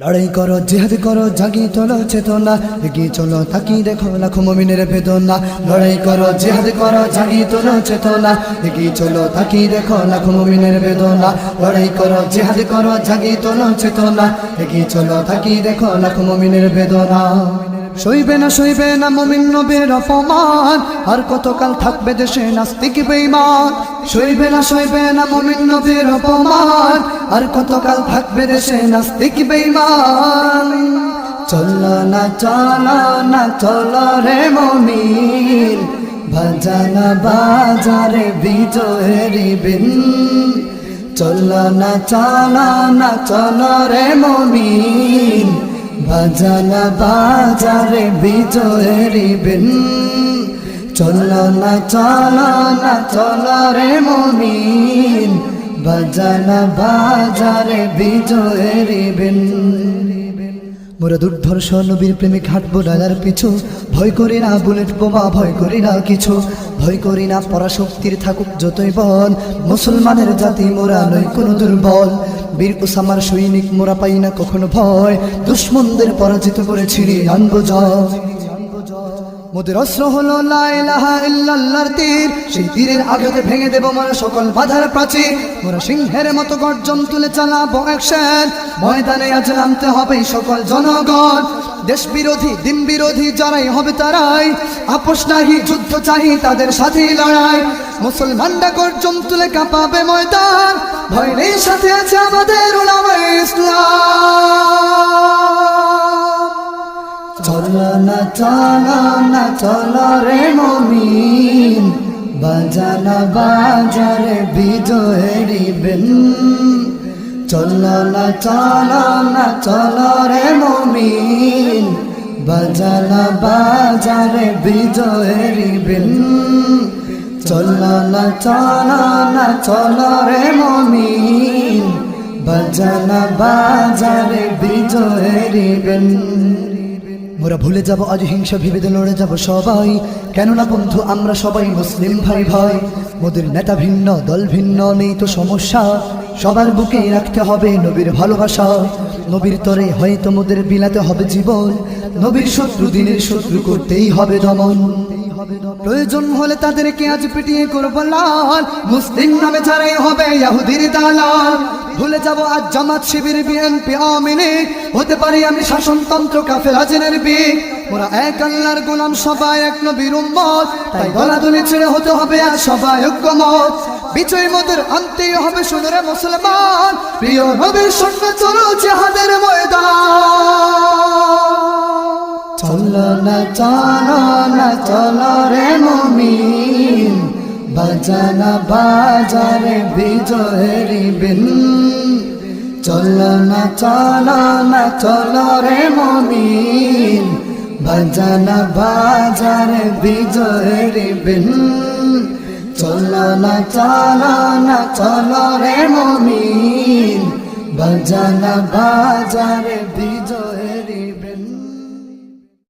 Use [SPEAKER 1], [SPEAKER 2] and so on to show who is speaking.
[SPEAKER 1] লড়াই করো, জেহাদ করো জাগি চলো চেতনা। এগিয়ে চলো তাকি দেখো লাখো মমিনের বেদনা। লড়াই করো, জেহাদ করো জাগি চলো চেতনা। এগিয়ে চলো তাকি দেখো লাখো মমিনের বেদনা। লড়াই করো, জেহাদ করো জাগি চলো চেতনা। এগিয়ে চলো তাকি দেখো লাখো মমিনের বেদনা। সইবে না সইবে না মমিন নবীর অপমান। আর কতকাল থাকবে দেশে নাস্তিক বেঈমান? সইবে না সইবে না মমিন নবীর অপমান। আর কতকাল থাকবে দেশে নাস্তিক বেঈমান? চলো না চলো না, চলো রে মমিন। বাজানা বাজারে বিজয়েরি বিন। চলো না চলো না, চলো রে মমিন। বাজানা বাজারে বিজয়েরি বিন। চলো না চলো না, চলো রে মমিন। বাজানা বাজারে বিজয়েরি বিন। মোরা দুর্ধর্ষ নবীর প্রেমিক হাঁটবো ডালার পিছু। ভয় করি না বুলেট বোমা, ভয় করি না কিছু। ভয় করি না পরাশক্তির থাকুক যতই বল। মুসলমানের জাতি মোরা নই কোনো দুর্বল। বীর উসামার সৈনিক মোরা পাই না কখনো ভয়। দুশ্মনদের পরাজিত করে ছিঁড়ে আনব জয়। মোদের অস্ত্র হলো লা ইলাহা ইল্লাল্লাহর তীর। সেই তীরের আঘাতে ভেঙে দেব মোরা সকল বাধার প্রাচীর। মোরা সিংহের মতো গর্জন তুলে চালাবো অ্যাকশন ময়দানে আজ নামতে হবে সকল জনগণ। দেশ বিরোধী দিন বিরোধী যারাই হবে তারাই, আপোষ নাহি, যুদ্ধ চাহি, তাদের সাথেই লড়াই। মুসলমানরা গর্জন তুলে কাঁপাবে ময়দান, ভয় নেই, সাথে আছে আমাদের ওলামায়ে ইসলাম। চলো না চলো না, চলো রে মমিন, বাজানা বাজারে বিজয়েরি বিন। চলো না চলো না, চলো রে মমিন। বাজানা বাজারে বিজয়েরি বিন চলো না চলো না, চলো রে মমিন। বাজানা বাজারে বিজয়েরি বিন মোরা ভুলে যাব, আজ হিংসা ভেবে লড়ে যাব সবাই। কেননা বন্ধু, আমরা সবাই মুসলিম ভাই ভাই মোদের নেতা ভিন্ন, দল ভিন্ন, নেই তো সমস্যা। সবার বুকে রাখতে হবে নবীর ভালোবাসা। নবীর তরে হয়তো মোদের বিলাতে হবে জীবন। নবীর শত্রু দিনের শত্রু করতেই হবে দমন। প্রয়োজন হলে তাদেরকে আজ পিটিয়ে করব লাল। মুসলিম নামে ছাড়াই হবে ইয়াহুদির দালাল। ভুলে যাব আজ জামাত শিবির বিএনপি আমিনে। হতে পারি আমি শাসনতন্ত্র কাফের হাজিনের বিক ওরা এক আল্লাহর গোলাম, সবাই এক নবীর উম্মত। তাই দলাদলি ছেড়ে হতে হবে আর সবাই ঐক্যমত। বিজয় মোদের আনতেই হবে শুনরে মুসলমান। প্রিয় নবীর সঙ্গে চলো জাহাদের ময়দান। চলো না চলো চলো রে মমিন, বাজানা বাজারে বিজয়েরি বিন। চলো না চলো না, চলো রে মমিন, বাজানা বাজারে বিজয়েরি বিন। চলো না চলো না, চলো রে মমিন, বাজানা বাজারে বিজয়